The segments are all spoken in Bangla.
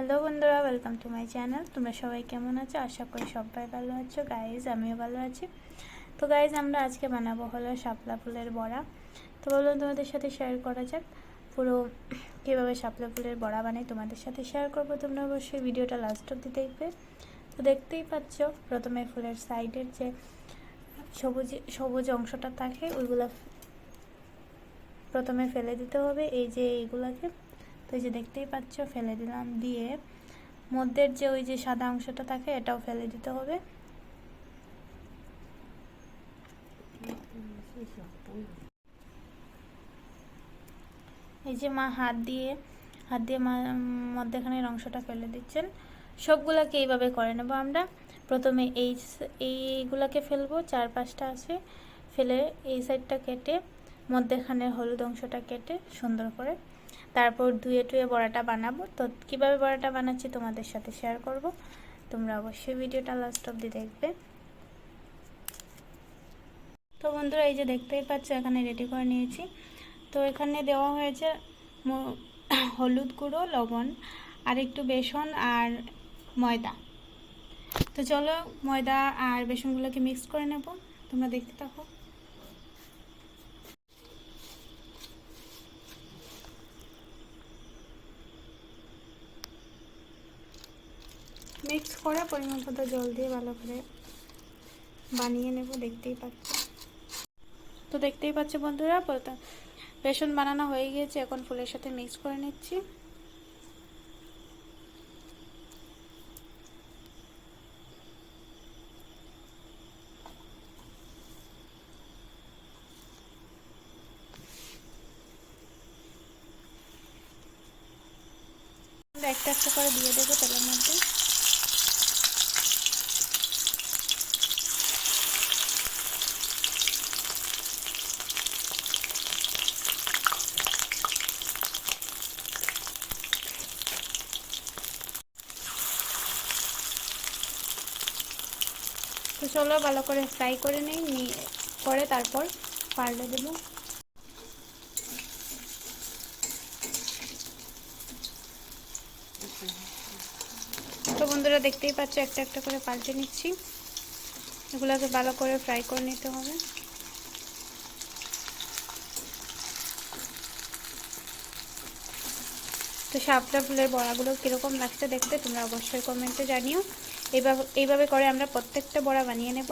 হ্যালো বন্ধুরা ওয়েলকাম টু মাই চ্যানেল তোমরা সবাই কেমন আছো? আশা করি সবাই ভালো আছো। গাইজ আমিও ভালো আছি। তো গাইজ আমরা আজকে বানাবো হলো শাপলা ফুলের বড়া। তো বললাম তোমাদের সাথে শেয়ার করা যাক। পুরো কীভাবে শাপলা ফুলের বড়া বানাই তোমাদের সাথে শেয়ার করব তোমরা। অবশ্যই ভিডিওটা লাস্ট অব্দি দেখবে। তো দেখতেই পাচ্ছ, প্রথমে ফুলের সাইডের যে সবুজ সবুজ অংশটা থাকে, ওইগুলো প্রথমে ফেলে দিতে হবে। এই যে এইগুলাকে তো এই যে দেখতেই পাচ্ছ, ফেলে দিলাম দিয়ে মধ্যের যে ওই যে সাদা অংশটা থাকে, এটাও ফেলে দিতে হবে। এই যে মা হাত দিয়ে হাত দিয়ে মা মধ্যেখানের অংশটা ফেলে দিচ্ছেন। সবগুলাকে এইভাবে করে নেব আমরা। প্রথমে এই এইগুলাকে ফেলব চার পাঁচটা আছে। ফেলে এই সাইডটা কেটে মধ্যেখানের হলুদ অংশটা কেটে সুন্দর করে তারপর ধুয়ে টুয়ে বড়াটা বানাবো। তো কীভাবে বড়াটা বানাচ্ছি তোমাদের সাথে শেয়ার করব। তোমরা অবশ্যই ভিডিওটা লাস্ট অবধি দেখবে। তো বন্ধুরা, এই যে দেখতেই পাচ্ছ, এখানে রেডি করে নিয়েছি। তো এখানে দেওয়া হয়েছে হলুদ গুঁড়ো, লবণ, আর একটু বেসন আর ময়দা। তো চলো ময়দা আর বেসনগুলোকে মিক্স করে নেব। তোমরা দেখতে থাকো। মিক্স করে পরিমাণ মতো জল দিয়ে ভালো করে বানিয়ে নেব, দেখতেই পাচ্ছ। তো দেখতেই পাচ্ছ বন্ধুরা বেসন বানানো হয়ে গিয়েছে, এখন ফুলের সাথে মিক্স করে নিচ্ছি। একটা একটা করে দিয়ে দেবো তেলের মধ্যে। তো চলো ভালো করে ফ্রাই করে নিই করে তারপর পাল্টে দেবো। তো বন্ধুরা দেখতেই পাচ্ছ, একটা একটা করে পাল্টে নিচ্ছি। এগুলোকে ভালো করে ফ্রাই করে নিতে হবে। তো সাপটা ফুলের বড়াগুলো কীরকম লাগছে দেখতে তোমরা অবশ্যই কমেন্টে জানিও। এইভাবে এইভাবে করে আমরা প্রত্যেকটা বড়া বানিয়ে নেব।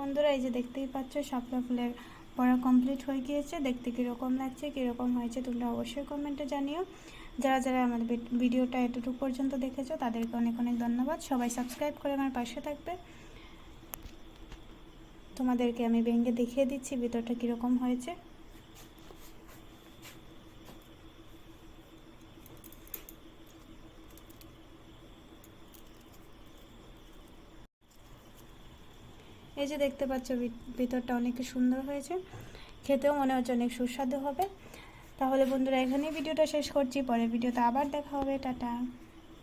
বন্ধুরা, এই যে দেখতেই পাচ্ছ, শাপলা ফুলের পড়া কমপ্লিট হয়ে গিয়েছে। দেখতে কীরকম লাগছে, কীরকম হয়েছে, তোমরা অবশ্যই কমেন্টে জানিও। যারা যারা আমাদের ভিডিওটা এতটুকু পর্যন্ত দেখেছ, তাদেরকে অনেক অনেক ধন্যবাদ। সবাই সাবস্ক্রাইব করে আমার পাশে থাকবে। তোমাদেরকে আমি ভেঙে দেখিয়ে দিচ্ছি, ভিতরটা কীরকম হয়েছে। এই যে দেখতে পাচ্ছ ভিতরটা অনেক সুন্দর হয়েছে। খেতেও মনে হচ্ছে অনেক সুস্বাদু হবে। তাহলে বন্ধুরা, এখানেই ভিডিওটা শেষ করছি। পরের ভিডিওতে আবার দেখা হবে। টাটা।